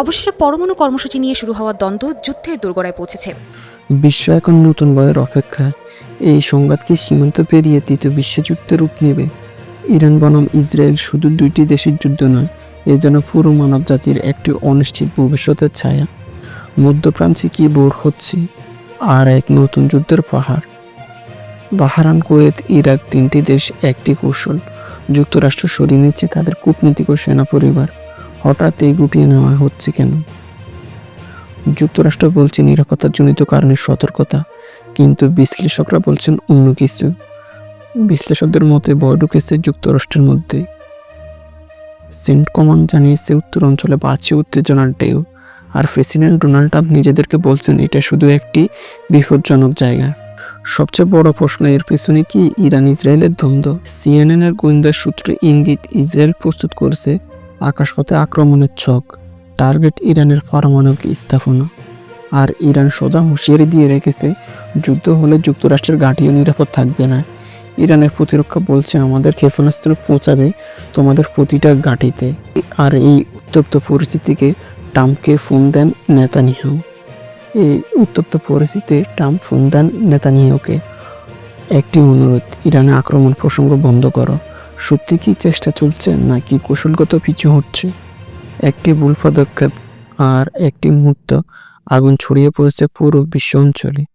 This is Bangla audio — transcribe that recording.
অবশেষে পরমাণু কর্মসূচি নিয়ে শুরু হওয়া দ্বন্দ্ব যুদ্ধের দোরগোড়ায় পৌঁছেছে। বিশ্ব এখন নতুন বয়ের অপেক্ষা। এই সংঘাত কি সীমান্ত পেরিয়ে তৃতীয় বিশ্বযুদ্ধের রূপ নেবে। ইরান বনাম ইসরায়েল শুধু দুইটি দেশের যুদ্ধ নয়, এ যেন পুরো মানব জাতির একটি অনিশ্চিত ভবিষ্যতের ছায়া। মধ্যপ্রান্তে কি বোর হচ্ছে, আর এক নতুন যুদ্ধের পাহাড়। বাহারান কুয়েত, ইরাক তিনটি দেশ একটি কৌশল। যুক্তরাষ্ট্র সরিয়ে নিচ্ছে তাদের কূটনীতিক ও সেনা পরিবার। হঠাৎ এই গুটিয়ে নেওয়া হচ্ছে কেন? যুক্তরাষ্ট্র বলছে নিরাপত্তাজনিত কারণে সতর্কতা, কিন্তু বিশ্লেষকরা বলছেন অন্য কিছু। বিশ্লেষকদের মতে ভয় ঢুকেছে যুক্তরাষ্ট্রের মধ্যে। সেন্ট কমান্ড জানিয়েছে, উত্তর অঞ্চলে বাড়ছে উত্তেজনার ঢেউ। আর প্রেসিডেন্ট ডোনাল্ড ট্রাম্প নিজেদেরকে বলছেন, এটা শুধু একটি বিপজ্জনক জায়গা। সবচেয়ে বড় প্রশ্ন এর পেছনে কি ইরান ইসরায়েলের দ্বন্দ্ব? সিএনএন এর গোয়েন্দা সূত্রে ইঙ্গিত, ইসরায়েল প্রস্তুত করেছে আকাশপথে আক্রমণের ছক। টার্গেট ইরানের পারমাণবিক স্থাপনা। আর ইরান সোজা হুঁশিয়ারি দিয়ে রেখেছে, যুদ্ধ হলে যুক্তরাষ্ট্রের ঘাঁটিও নিরাপদ থাকবে না। ইরানের প্রতিরক্ষা বলছে, আমাদের ক্ষেপণাস্ত্র পৌঁছাবে তোমাদের প্রতিটা ঘাঁটিতে। আর এই উত্তপ্ত পরিস্থিতিকে ট্রাম্পকে ফোন দেন নেতানিয়াহু। এই উত্তপ্ত পরিস্থিতিতে ট্রাম্প ফোন দেন নেতানিয়াহুকে। একটি অনুরোধ, ইরানে আক্রমণ প্রসঙ্গ বন্ধ করো। সত্যি কি চেষ্টা চলছে নাকি কৌশলগত পিছু হচ্ছে? একটি ভুল পদক্ষেপ আর একটি মুহূর্ত আগুন ছড়িয়ে পড়েছে পুরো বিশ্ব অঞ্চলে।